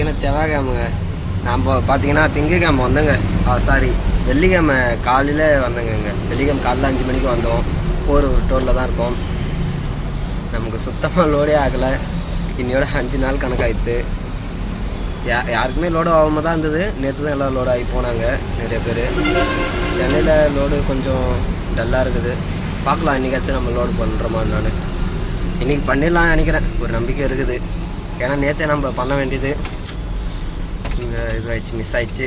பார்த்தீங்கன்னா செவ்வாய்க்கிழமைங்க நம்ம பார்த்தீங்கன்னா திங்கக்கிழமை வந்தோங்க. ஆ சாரி வெள்ளிக்கிழமை காலையில் வந்தோங்க இங்கே வெள்ளிக்கிழமை காலையில் அஞ்சு மணிக்கு வந்தோம். போர் ஒரு டோரில் தான் இருக்கோம். நமக்கு சுத்தமாக லோடே ஆகலை. இன்னையோட அஞ்சு நாள் கணக்காயிடுத்து யா யாருக்குமே லோடு ஆகாம தான் இருந்தது. நேற்று தான் எல்லாம் லோடு ஆகி போனாங்க நிறைய பேர். சென்னையில் லோடு கொஞ்சம் டல்லாக இருக்குது. பார்க்கலாம் இன்றைக்காச்சும் நம்ம லோடு பண்ணுறோமா நான் இன்றைக்கி பண்ணிடலாம் நினைக்கிறேன். ஒரு நம்பிக்கை இருக்குது. ஏன்னா நேற்றே நம்ம பண்ண வேண்டியது இங்கே இதுவாகிடுச்சு மிஸ் ஆயிடுச்சு.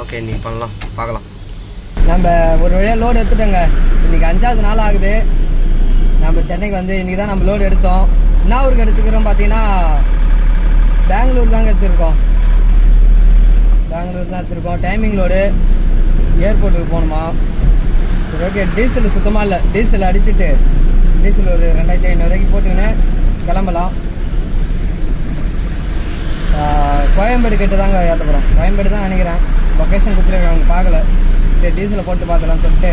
ஓகே இன்றைக்கி பண்ணலாம். பார்க்கலாம். நம்ம ஒரு வழியாக லோடு எடுத்துட்டோங்க. இன்னைக்கு அஞ்சாவது நாள் ஆகுது. நம்ம சென்னைக்கு வந்து இன்றைக்கி தான் நம்ம லோடு எடுத்தோம். என்ன ஊருக்கு எடுத்துக்கிறோம் பார்த்தீங்கன்னா பெங்களூர் தாங்க எடுத்துருக்கோம். பெங்களூர் தான் எடுத்துருக்கோம். டைமிங் லோடு ஏர்போர்ட்டுக்கு போகணுமா? சரி ஓகே டீசல் சுத்தமாக இல்லை. டீசல் அடிச்சுட்டு டீசல் ஒரு ரெண்டாயிரத்தி ஐநூறுரூவாய்க்கு போட்டுக்கின்னு கிளம்பலாம். கோயம்பேடு கிட்ட தாங்க ஏற்ற போகிறோம் கோயம்பேடு தான் நினைக்கிறேன். லொக்கேஷன் கொடுத்துருக்காங்க பார்க்கல. சரி டீசலை போட்டு பார்க்கலாம்னு சொல்லிட்டு.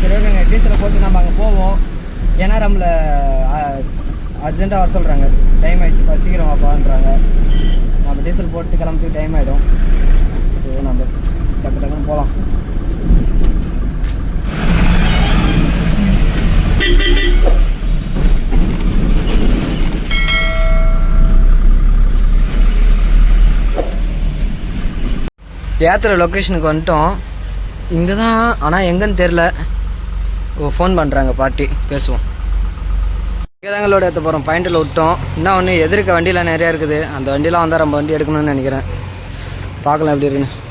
சரி ஓகேங்க. டீசலை போட்டு நம்ம அங்கே போவோம். ஏன்னா நம்மளை அர்ஜென்ட்டாக வர சொல்கிறாங்க டைம் ஆயிடுச்சுப்பா சீக்கிரம் வாப்பான்றாங்க. நம்ம டீசல் போட்டு கிளம்புறதுக்கு டைம் ஆகிடும் சரி நம்ம டக்கு டக்குன்னு போகலாம் ஏற்றுற லொக்கேஷனுக்கு வந்துட்டோம். இங்கே தான் ஆனால் எங்கேன்னு தெரில ஓ ஃபோன் பண்ணுறாங்க பாட்டி. பேசுவோம். இங்கே தான் லோடு ஏற்ற போகிறோம் பாயிண்டில் விட்டோம். இன்னும் ஒன்று எதிர்க்க வண்டியெலாம் நிறையா இருக்குது. அந்த வண்டியெலாம் வந்தால் நம்ம வண்டி எடுக்கணும்னு நினைக்கிறேன். பார்க்கலாம் எப்படி இருக்குன்னு.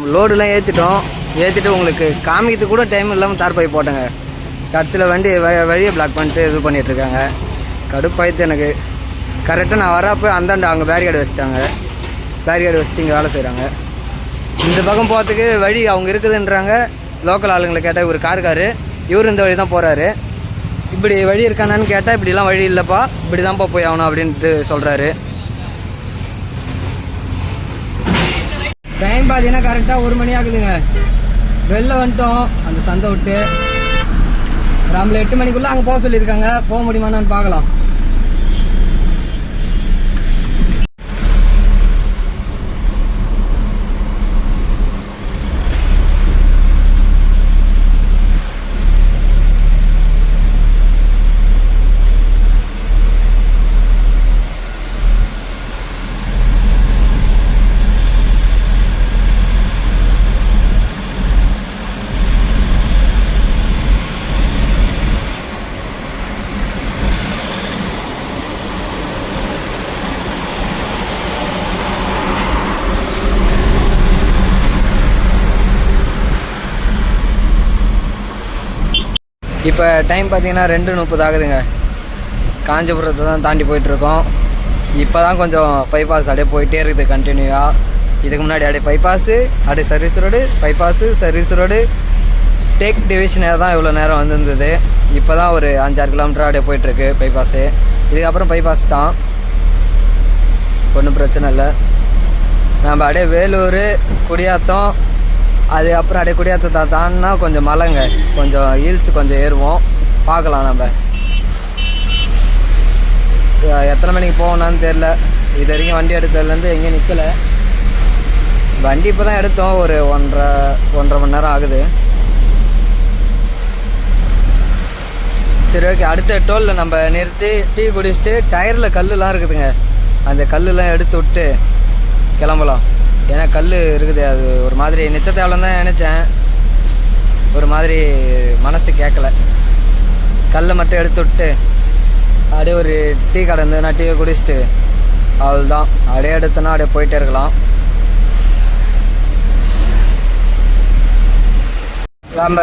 லோடுலாம் ஏற்றிட்டோம் ஏற்றிட்டு உங்களுக்கு காமிக்கிறதுக்கு கூட டைம் இல்லாமல் தார் பை போட்டேங்க. கடைசியில் வண்டி வ- வழியை பிளாக் பண்ணிட்டு இது பண்ணிகிட்ருக்காங்க இருக்காங்க. கடுப்பாயிடுத்து எனக்கு. கரெக்டாக நான் வரப்போ அந்தாண்ட அவங்க பேரிகார்டு வச்சுட்டாங்க. பேரிகார்டு வச்சுட்டு இங்கே வேலை செய்கிறாங்க இந்த பக்கம் போகிறதுக்கு வழி அவங்க இருக்குதுன்றாங்க. லோக்கல் ஆளுங்களை கேட்டால் இவர் காருக்காரு இவர் இந்த வழி தான் போகிறாரு இப்படி வழி இருக்கானான்னு கேட்டால் இப்படிலாம் வழி இல்லைப்பா. இப்படி தான்ப்பா போய் ஆகணும் அப்படின்ட்டு சொல்கிறாரு டைம் பார்த்தீங்கன்னா கரெக்டாக ஒரு மணி ஆகுதுங்க. வெளில வந்துட்டோம். அந்த சந்தை விட்டு. நம்மள எட்டு மணிக்குள்ளே அங்கே போக சொல்லியிருக்காங்க. போக முடியுமான்னு பார்க்கலாம். இப்போ டைம் பார்த்தீங்கன்னா ரெண்டு முப்பது ஆகுதுங்க. காஞ்சிபுரத்தை தான் தாண்டி போயிட்டுருக்கோம். இப்போ தான் கொஞ்சம் பைபாஸ் அப்படியே போயிட்டே இருக்குது கண்டினியூவாக இதுக்கு முன்னாடி அப்படியே பைபாஸு அப்படியே service road bypass service road take டிவிஷனே தான் இவ்வளோ நேரம் வந்திருந்தது. இப்போ தான் ஒரு அஞ்சாறு கிலோமீட்டர் அப்படியே போயிட்டுருக்கு பைபாஸு இதுக்கப்புறம் பைபாஸ் தான். ஒன்றும் பிரச்சனை இல்லை. நம்ம அப்படியே வேலூர் குடியாத்தம் அதுக்கப்புறம் அப்படியே குடியாத்தத்தை தாண்டினா கொஞ்சம் மலைங்க கொஞ்சம் ஹீல்ஸ் கொஞ்சம் ஏறுவோம். பார்க்கலாம் நம்ம. எத்தனை மணிக்கு போகணும்னு தெரில இது வரைக்கும் வண்டி எடுத்ததுலேருந்து எங்கேயும் நிற்கலை வண்டி இப்போ தான் எடுத்தோம். ஒரு ஒன்றரை ஒன்றரை மணி நேரம் ஆகுது. சரி ஓகே. அடுத்த டோலில் நம்ம நிறுத்தி டீ குடிச்சிட்டு டயரில் கல்லுலாம் இருக்குதுங்க. அந்த கல்லுலாம் எடுத்து விட்டு கிளம்பலாம். ஏன்னா கல் இருக்குது அது ஒரு மாதிரி நித்த தான் நினச்சேன். ஒரு மாதிரி மனசு கேட்கல கல்லை மட்டும் எடுத்து விட்டு அப்படியே ஒரு டீ கடை இருந்ததுன்னா டீயை குடிச்சிட்டு அவ்வளோதான் அப்படியே எடுத்தோன்னா அப்படியே போயிட்டே இருக்கலாம். நம்ம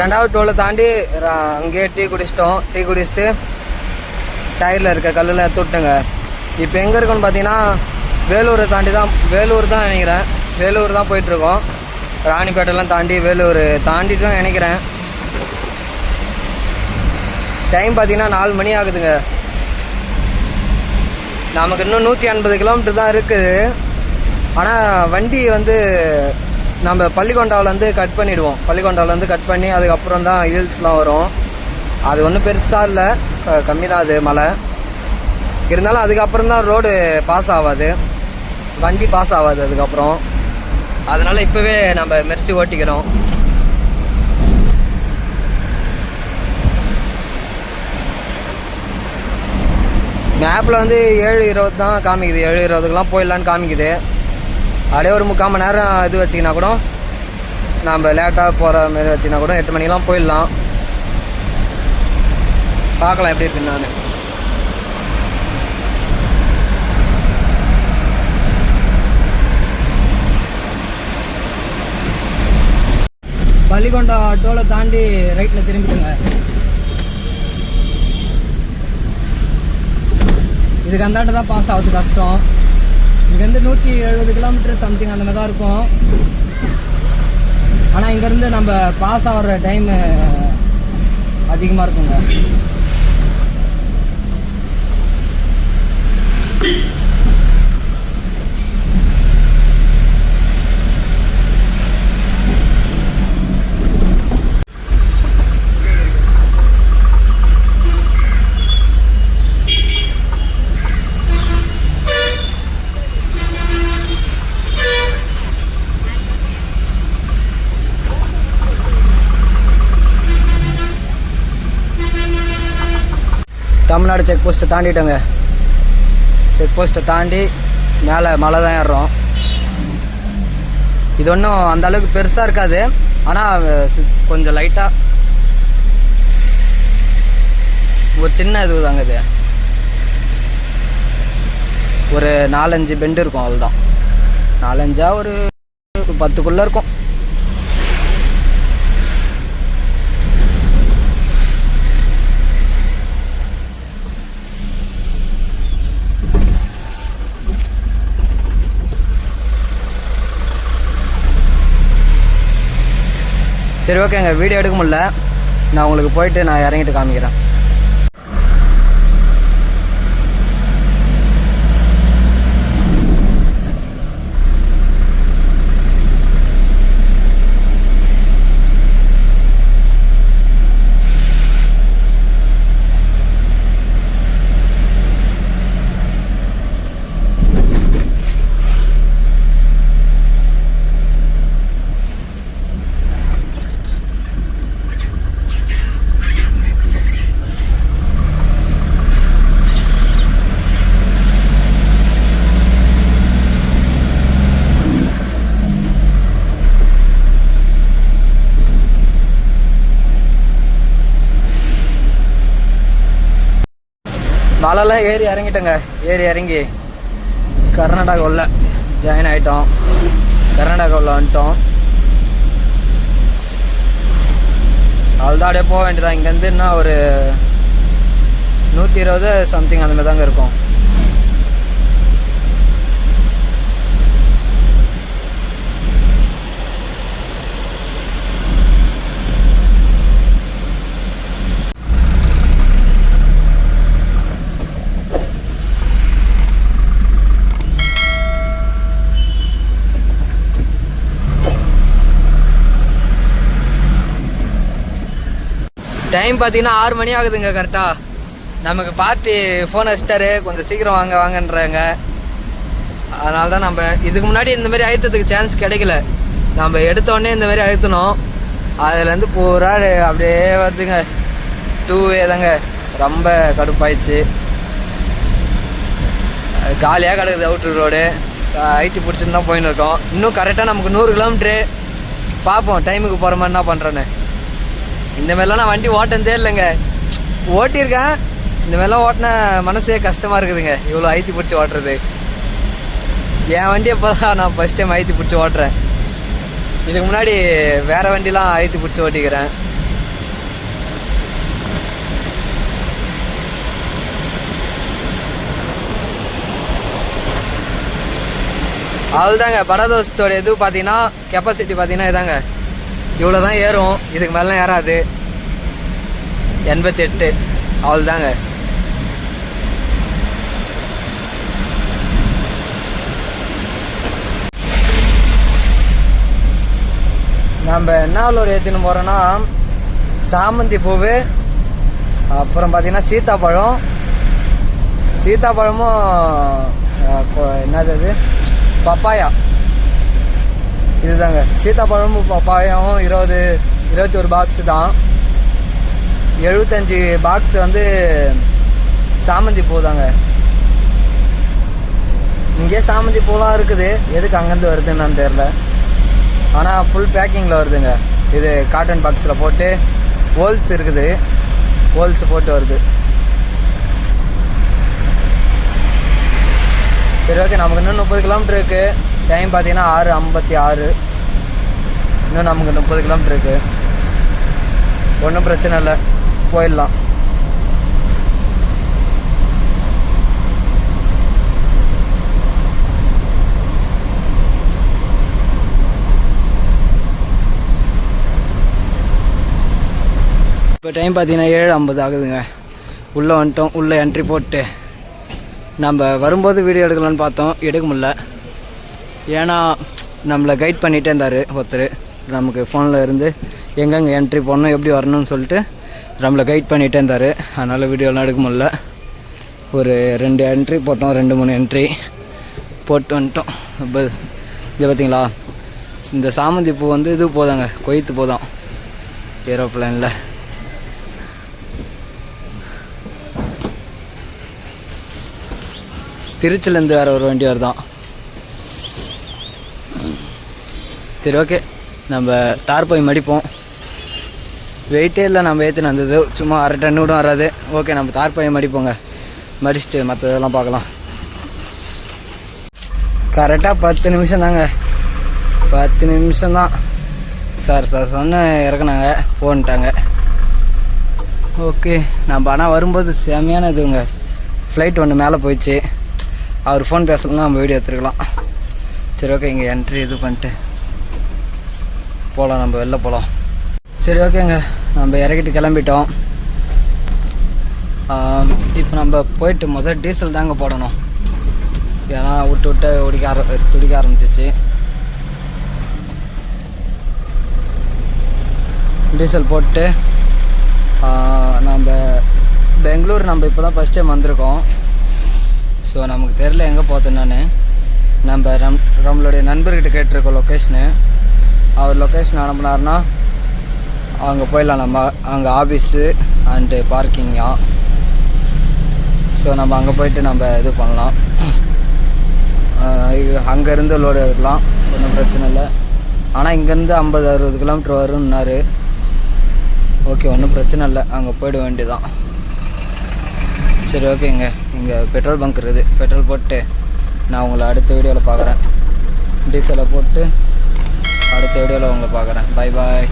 ரெண்டாவது டோலை தாண்டி அங்கேயே டீ குடிச்சிட்டோம். டீ குடிச்சிட்டு டயரில் இருக்க கல்லில் தொட்டுங்க. இப்போ எங்கே இருக்குன்னு பார்த்தீங்கன்னா வேலூரை தாண்டி தான் வேலூர் தான் நினைக்கிறேன். வேலூர் தான் போயிட்டுருக்கோம். ராணிப்பேட்டெல்லாம் தாண்டி வேலூர் தாண்டிட்டும் நினைக்கிறேன். டைம் பார்த்தீங்கன்னா நாலு மணி ஆகுதுங்க. நமக்கு இன்னும் நூற்றி ஐம்பது கிலோமீட்டர் தான் இருக்குது. ஆனால் வண்டி வந்து நம்ம பள்ளிக்கொண்டாவிலேருந்து கட் பண்ணிவிடுவோம் பள்ளிக்கொண்டாவிலேருந்து கட் பண்ணி அதுக்கப்புறம் தான் ஹில்ஸ்லாம் வரும். அது ஒன்றும் பெருசாக இல்லை. கம்மி தான் அது மலை. இருந்தாலும் அதுக்கப்புறம் தான் ரோடு பாஸ் ஆகாது. வண்டி பாஸ் ஆகாது அதுக்கப்புறம் அதனால் இப்போவே நம்ம மெரிச்சு ஓட்டிக்கிறோம். மேப்பில் வந்து ஏழு இருபது தான் காமிக்குது. ஏழு இருபதுக்கெலாம் போயிடலான்னு காமிக்குது. அப்படியே ஒரு முக்கால் மணி நேரம் இது வச்சிக்கினா கூட நம்ம லேட்டாக போகிற மாரி வச்சிங்கன்னா கூட எட்டு மணிக்கெலாம் போயிடலாம். பார்க்கலாம் எப்படி இருக்குன்னு நான். பள்ளிகொண்டா டோலை தாண்டி ரைட்டில் திரும்பிட்டுங்க. இதுக்கு அந்தாண்ட தான் பாஸ் ஆகுது கஷ்டம். இங்கேருந்து நூற்றி எழுபது கிலோமீட்டர் சம்திங் அந்த மாதிரி தான் இருக்கும். ஆனால் இங்கேருந்து நம்ம பாஸ் ஆகிற டைமு அதிகமாக இருக்குங்க. தமிழ்நாடு செக் போஸ்ட்டை தாண்டிட்டோங்க. செக் போஸ்ட்டை தாண்டி மேலே மலை தான் ஏறுறோம். இது ஒன்றும் அந்த அளவுக்கு பெருசாக இருக்காது. ஆனால் கொஞ்சம் லைட்டாக ஒரு சின்ன இது தாங்க இது. ஒரு நாலஞ்சு பெண்டு இருக்கும் அவ்வளோதான் நாலஞ்சா ஒரு பத்துக்குள்ளே இருக்கும். சரி ஓகேங்க வீடியோ எடுக்க முடியல. நான் உங்களுக்கு போயிட்டு நான் இறங்கிட்டு காமிக்கிறேன். மலைலாம் ஏறி இறங்கிட்டேங்க. ஏறி இறங்கி கர்நாடகா உள்ள ஜாயின் ஆகிட்டோம் கர்நாடகா உள்ள வந்துட்டோம். அதுதான் அப்படியே போக வேண்டியதான் இங்கேருந்து என்ன ஒரு நூற்றி இருபது சம்திங் அந்த மாதிரி தாங்க இருக்கும். டைம் பார்த்தீங்கன்னா ஆறு மணி ஆகுதுங்க கரெக்டாக நமக்கு பார்ட்டி ஃபோன் வச்சிட்டாரு. கொஞ்சம் சீக்கிரம் வாங்க வாங்கன்றாங்க. அதனால தான் நம்ம இதுக்கு முன்னாடி இந்த மாதிரி அழுத்தத்துக்கு சான்ஸ் கிடைக்கல. நம்ம எடுத்தோடனே இந்த மாதிரி அழுத்தணும் அதுலேருந்து பூரா அப்படியே வருதுங்க. டூ வே தாங்க ரொம்ப கடுப்பாயிடுச்சு. காலியாக கிடக்குது அவுட்ரு ரோடு ஐட்டி பிடிச்சின்னு தான் போயின்னு இருக்கோம். இன்னும் கரெக்டாக நமக்கு நூறு கிலோமீட்ரு பார்ப்போம் டைமுக்கு போகிற மாதிரி என்ன பண்ணுறேன்னு இந்த மாதிரிலாம் நான் வண்டி ஓட்டந்தே இல்லைங்க. ஓட்டியிருக்கேன். இந்த மாதிரிலாம் ஓட்டின மனசே கஷ்டமாக இருக்குதுங்க. இவ்வளோ ஐத்தி பிடிச்சி ஓட்டுறது. என் வண்டி அப்போ தான் நான் ஃபஸ்ட் டைம் ஐத்தி பிடிச்சி ஓட்டுறேன். இதுக்கு முன்னாடி வேறு வண்டிலாம் ஐத்தி பிடிச்சி ஓட்டிக்கிறேன். அவ்வளோதாங்க படதோசத்தோட இது பார்த்தீங்கன்னா கெப்பாசிட்டி பார்த்தீங்கன்னா இதாங்க. இவ்வளோ தான் ஏறும். இதுக்கு மேலாம் ஏறாது. எண்பத்தெட்டு. அவ்வளோதாங்க நம்ம என்ன ஒரு ஏற்றின்னு போகிறோன்னா சாமந்தி பூவு அப்புறம் பார்த்தீங்கன்னா சீத்தாப்பழம். சீத்தாப்பழமும் என்னது அது? பப்பாயா. இதுதாங்க. சீத்தாப்பழமும் பப்பாயாவும் இருபது இருபத்தி ஒரு பாக்ஸ் தான். எழுபத்தஞ்சி பாக்ஸ் வந்து சாமந்தி பூ தாங்க. இங்கே சாமந்தி பூலாம் இருக்குது. எதுக்கு அங்கேருந்து வருதுன்னு தெரில ஆனால் ஃபுல் பேக்கிங்கில் வருதுங்க. இது காட்டன் பாக்ஸில் போட்டு ஹோல்ஸ் இருக்குது. ஹோல்ஸ் போட்டு வருது. சரி ஓகே நமக்கு இன்னும் முப்பது கிலோமீட்டர் இருக்குது டைம் பார்த்தீங்கன்னா ஆறு ஐம்பத்தி ஆறு. இன்னும் நமக்கு முப்பது கிலோமீட்டர் இருக்குது ஒன்றும் பிரச்சனை இல்லை. போயிடலாம். இப்போ டைம் பார்த்தீங்கன்னா ஏழு ஐம்பது ஆகுதுங்க. உள்ளே வந்துட்டோம். உள்ளே என்ட்ரி போட்டு நம்ம வரும்போது வீடியோ எடுக்கலாம்னு பார்த்தோம். எடுக்க முடில ஏன்னா நம்மளை கைட் பண்ணிகிட்டே இருந்தார் ஒருத்தர். நமக்கு ஃபோனில் இருந்து எங்கெங்கே என்ட்ரி போடணும் எப்படி வரணும்னு சொல்லிட்டு நம்மளை கைட் பண்ணிகிட்டே இருந்தார். அதனால் வீடியோலாம் எடுக்க முடில ஒரு ரெண்டு என்ட்ரி போட்டோம் ரெண்டு மூணு என்ட்ரி போட்டு வந்துட்டோம். இப்போ இது பார்த்தீங்களா இந்த சாமந்தி பூ வந்து இது போதாங்க கொய்த்து போதும் ஏரோப்ளைனில். திருச்சிலேருந்து வேறு ஒரு வண்டி வருதான் சரி ஓகே நம்ம தார் போய் மடிப்போம். வெயிட்டே இல்லை நம்ம ஏற்றுன்னு வந்தது சும்மா அரை டன் கூட வராது. ஓகே நம்ம தார் போய் மடிப்போங்க. மடிச்சுட்டு மற்றதெல்லாம் பார்க்கலாம். கரெக்டாக பத்து நிமிஷம் தாங்க. பத்து நிமிஷம் தான். சார் சார் சொன்ன இறக்குனாங்க. போன்ட்டாங்க. ஓகே நம்ம ஆனால் வரும்போது செமையான இதுங்க. ஃப்ளைட் ஒன்று மேலே போயிடுச்சு. அவர் ஃபோன் பேசலாம் நம்ம வீடியோ எடுத்துருக்கலாம். சரி ஓகே இங்கே என்ட்ரி இது பண்ணிட்டு. போகலாம் நம்ம வெளில போகலாம் சரி ஓகேங்க. நம்ம இறக்கிட்டு கிளம்பிட்டோம். இப்போ நம்ம போயிட்டு முதல் டீசல் தாங்க போடணும். ஏன்னா விட்டு விட்டு ஒடிக்க ஆர துடிக்க ஆரம்பிச்சிச்சு. டீசல் போட்டு நம்ம பெங்களூர் நம்ம இப்போ தான் ஃபஸ்ட் டைம் வந்திருக்கோம். ஸோ நமக்கு தெரில எங்கே போகிறது நான். நம்ம நம் நம்மளுடைய நண்பர்கிட்ட கேட்டிருக்கோம் லொக்கேஷனு அவர் லொக்கேஷன் அனுப்புனாருன்னா அங்கே போயிடலாம். நம்ம அங்கே ஆஃபீஸு அண்டு பார்க்கிங்கா ஸோ நம்ம அங்கே போயிட்டு நம்ம இது பண்ணலாம். அங்கேருந்து லோடு எடுக்கலாம். ஒன்றும் பிரச்சனை இல்லை. ஆனால் இங்கேருந்து ஐம்பது அறுபது கிலோமீட்டர் வரும்னாரு. ஓகே ஒன்றும் பிரச்சனை இல்லை. அங்கே போயிட வேண்டியதான் சரி ஓகேங்க இங்கே பெட்ரோல் பங்க் இருக்குது. பெட்ரோல் போட்டு நான் உங்களை அடுத்த வீடியோவில் பார்க்குறேன். டீசலை போட்டு அடுத்த வீடியோவில் உங்களை பார்க்குறேன். Bye bye